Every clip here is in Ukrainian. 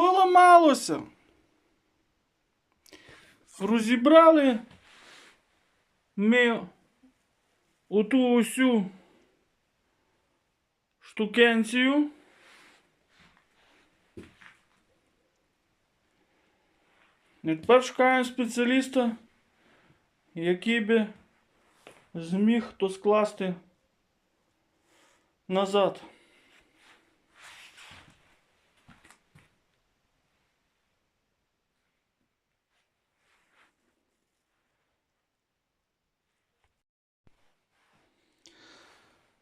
Поламалося. Розібрали ми оту усю штукенцію. І тепер шукаємо спеціаліста, який би зміг то скласти назад.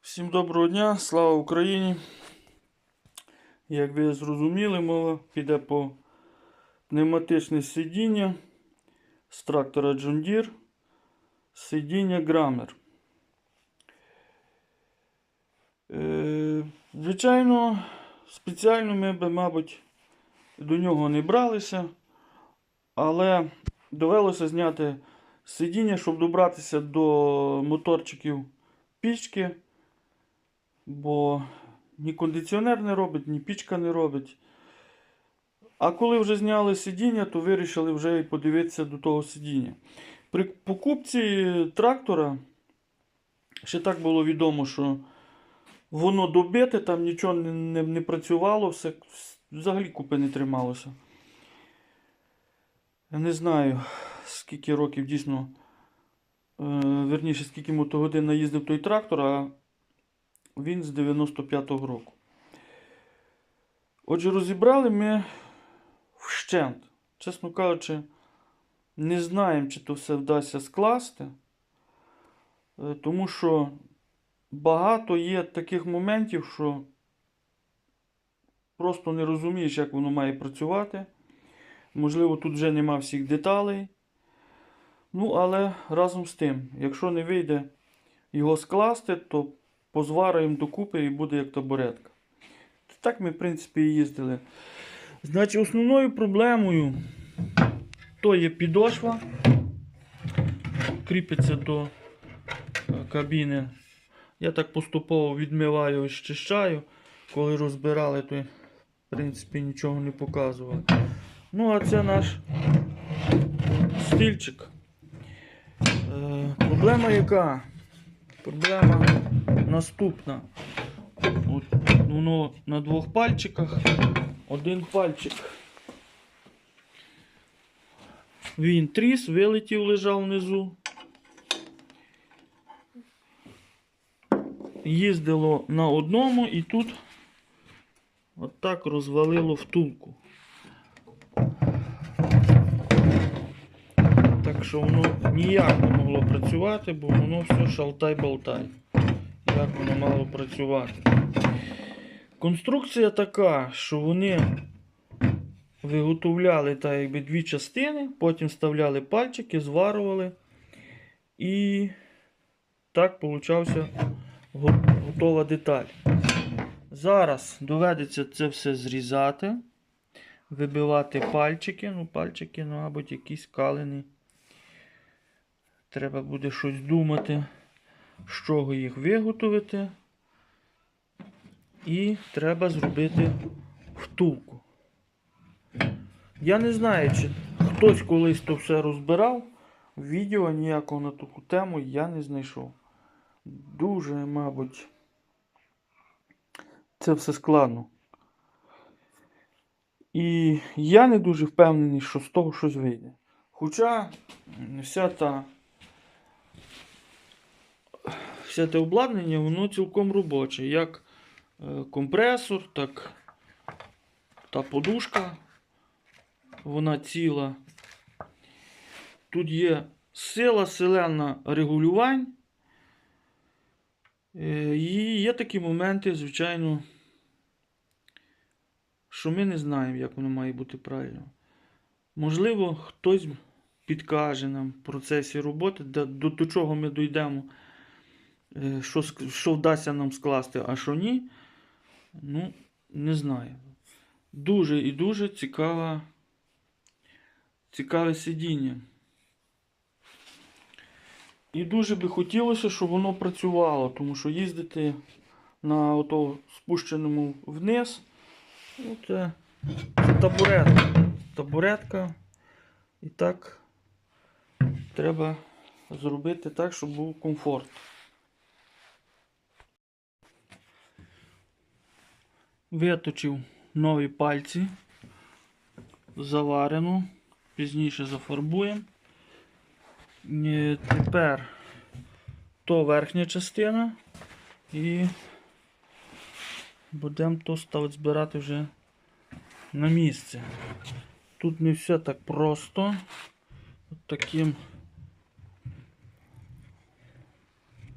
Всім доброго дня, слава Україні. Як ви зрозуміли, мова піде по пневматичне сидіння з трактора John Deere, сидіння Grammer. Е, звичайно, спеціально ми би, мабуть, до нього не бралися, але довелося зняти сидіння, щоб добратися до моторчиків пічки, бо ні кондиціонер не робить, ні пічка не робить. А коли вже зняли сидіння, то вирішили вже і подивитися до того сидіння. При покупці трактора ще так було відомо, що воно добите, там нічого не, не, не працювало, все, взагалі купи не трималося. Я не знаю, скільки років дійсно, е, верніше, скільки мотогодин наїздив той трактор, а він з 95-го року. Отже, розібрали ми вщент. Чесно кажучи, не знаємо, чи то все вдасться скласти, е, тому що багато є таких моментів, що просто не розумієш, як воно має працювати. Можливо, тут вже нема всіх деталей. Ну, але разом з тим, якщо не вийде його скласти, то позварюємо докупи і буде як табуретка. Так ми, в принципі, і їздили. Значить, основною проблемою то є підошва. Кріпиться до е, кабіни. Я так поступово відмиваю і щищаю. Коли розбирали, то в принципі нічого не показували. Ну, а це наш стільчик. Е, проблема яка? Проблема наступна. От воно на двох пальчиках. Один пальчик. Він тріс, вилетів, лежав внизу. Їздило на одному і тут отак розвалило втулку. Так що воно ніяк не могло працювати, бо воно все шалтай-болтай. Як воно мало працювати. Конструкція така, що вони виготовляли так, якби дві частини, потім вставляли пальчики, зварували. І так получався готова деталь. Зараз доведеться це все зрізати, вибивати пальчики. Ну, пальчики, ну, мабуть, якісь калені. Треба буде щось думати, з чого їх виготовити. І треба зробити втулку. Я не знаю, чи хтось колись то все розбирав. Відео ніякого на таку тему я не знайшов. Дуже, мабуть, це все складно. І я не дуже впевнений, що з того щось вийде. Хоча вся та все те обладнання, воно цілком робоче. Як е, компресор, так та подушка. Вона ціла. Тут є сила селена регулювань. Е, І є такі моменти, звичайно, що ми не знаємо, як воно має бути правильно. Можливо, хтось підкаже нам в процесі роботи, до, до, чого ми дійдемо, що, що вдасться нам скласти, а що ні. Ну, не знаю. Дуже і дуже цікава, цікаве сидіння. І дуже би хотілося, щоб воно працювало, тому що їздити на ото спущеному вниз, ну, Це табуретка. Табуретка. І так треба зробити так, щоб був комфорт. Виточив нові пальці. Заварено. Пізніше зафарбуємо. Е, Тепер то верхня частина і будемо то ставити збирати вже на місце. Тут не все так просто. От таким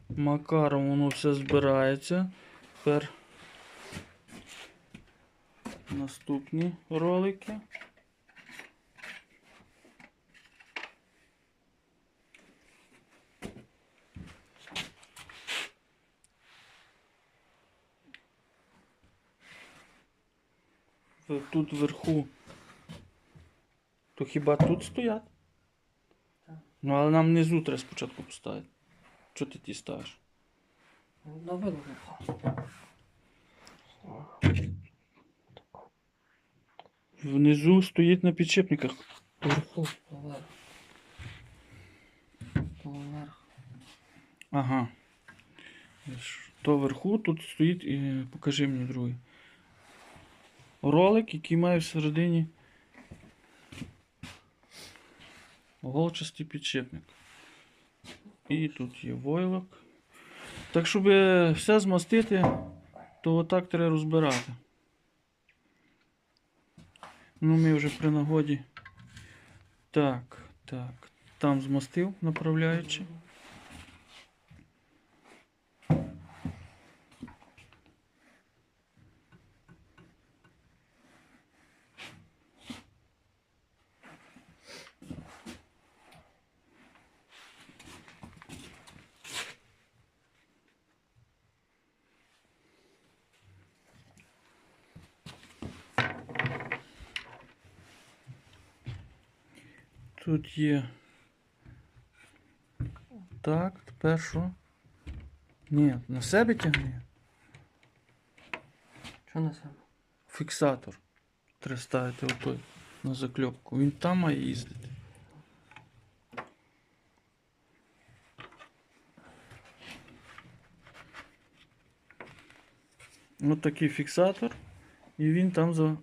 макаром воно все збирається. Тепер наступні ролики. Тут вверху. То хіба тут стоять? Так. Ну, але нам внизу треба спочатку поставити. Чого ти ті ставиш? На вилку. Внизу стоїть на підшипниках. Вверху, поверх. Поверх. Ага. То вверху тут стоїть і покажи мені другий. Ролик, який має всередині голчастий підшипник. І тут є войлок. Так, щоб все змастити, то отак треба розбирати. Ну, ми вже при нагоді. Так, так. Там змостив направляючи. Тут є. Так, тепер що? Ні, на себе тягни. Що на себе? Фіксатор. Треба ставити отой на закльопку. Він там має їздити. Ось такий фіксатор. І він там за.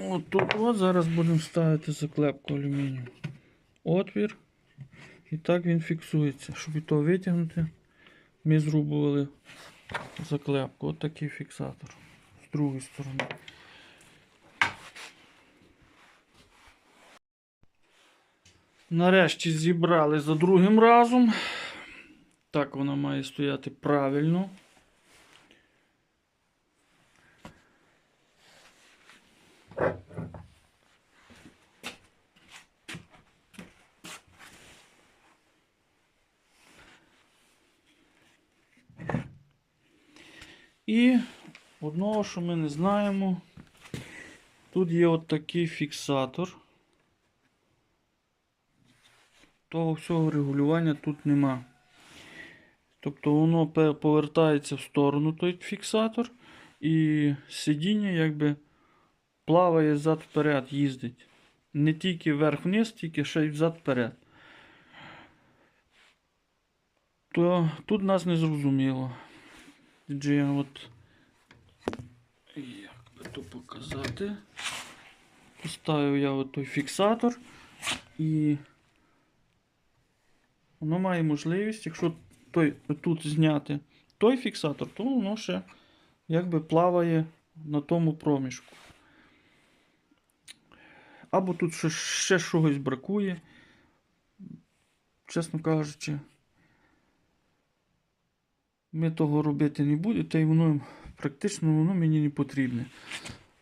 От тут от зараз будемо ставити заклепку алюмінію. Отвір. І так він фіксується. Щоб і то витягнути, ми зрубували заклепку. От такий фіксатор. З другої сторони. Нарешті зібрали за другим разом. Так вона має стояти правильно. І одного, що ми не знаємо, тут є от такий фіксатор. Того всього регулювання тут нема. Тобто воно повертається в сторону той фіксатор, і сидіння якби плаває зад-вперед, їздить. Не тільки вверх-вниз, тільки ще й взад-вперед. То тут нас не зрозуміло. От. Як би то показати? Поставив я от той фіксатор і воно має можливість, якщо той, тут зняти той фіксатор, то воно ще якби плаває на тому проміжку. Або тут ще, ще чогось бракує. Чесно кажучи, ми того робити не будемо, та й воно практично воно мені не потрібне.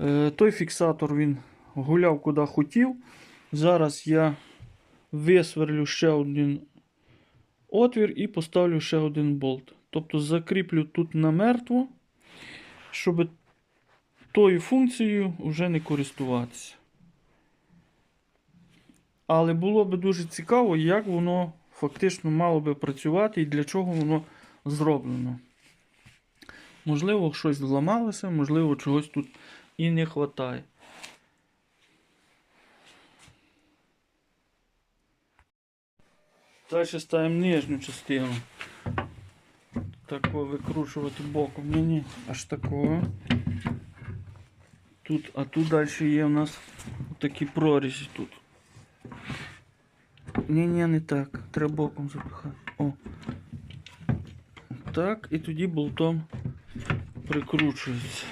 Е, той фіксатор він гуляв куди хотів. Зараз я висверлю ще один отвір і поставлю ще один болт. Тобто закріплю тут намертво, щоб тою функцією вже не користуватися. Але було би дуже цікаво, як воно фактично мало би працювати і для чого воно зроблено. Можливо, щось зламалося, можливо, чогось тут і не вистачає. Далі ставимо нижню частину. Тако викручувати боком. Ні, ні, аж такого. Тут, а тут далі є у нас такі прорізі тут. Ні, ні, не так. Треба боком запихати. О. Так, і тоді болтом прикручується.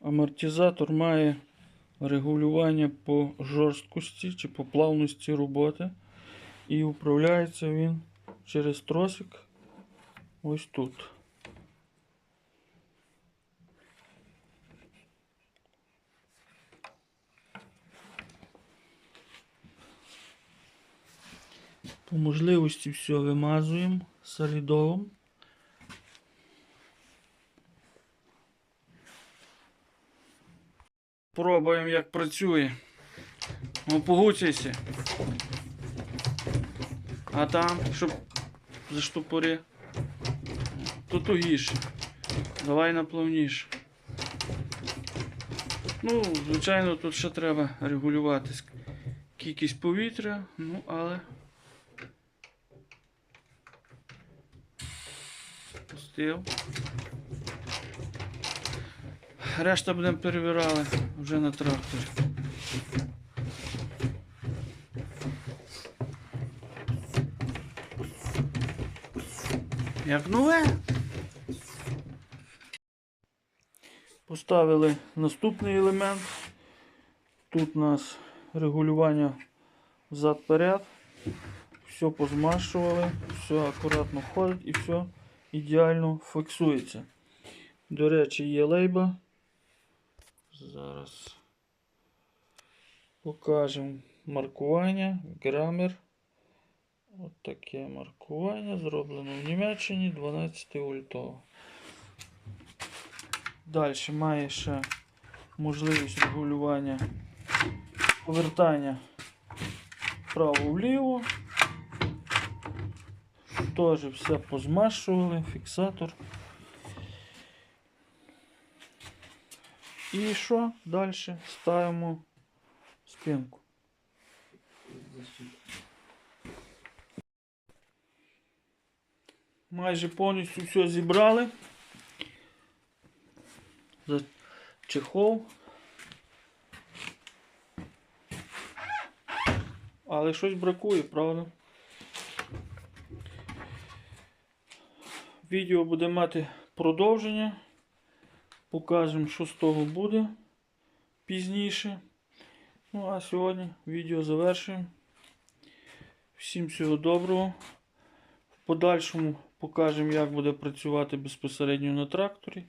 Амортизатор має регулювання по жорсткості чи по плавності роботи. І управляється він через тросик ось тут. По можливості все вимазуємо солідовим. Пробуємо, як працює. Ну, погуцайся. А там, щоб заштопори. То тугіше. Давай наплавніше. Ну, звичайно, тут ще треба регулювати кількість повітря, ну, але. Пустив. Решта будемо перевірали вже на тракторі. Як нове. Поставили наступний елемент. Тут у нас регулювання взад-перед. Все позмащували, все акуратно ходить і все ідеально фіксується. До речі, є лейба. Зараз покажемо маркування, грамер. От таке маркування зроблено в Німеччині 12 вольтово. Далі має ще можливість регулювання повертання вправо-вліво. Теж все позмащували, фіксатор. І що? Далі ставимо спинку. Майже повністю все зібрали. За чехол. Але щось бракує, правда? Відео буде мати продовження. Покажемо, що з того буде пізніше. Ну а сьогодні відео завершуємо. Всім всього доброго. В подальшому покажемо, як буде працювати безпосередньо на тракторі.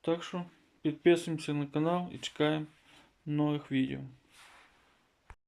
Так що підписуємося на канал і чекаємо нових відео.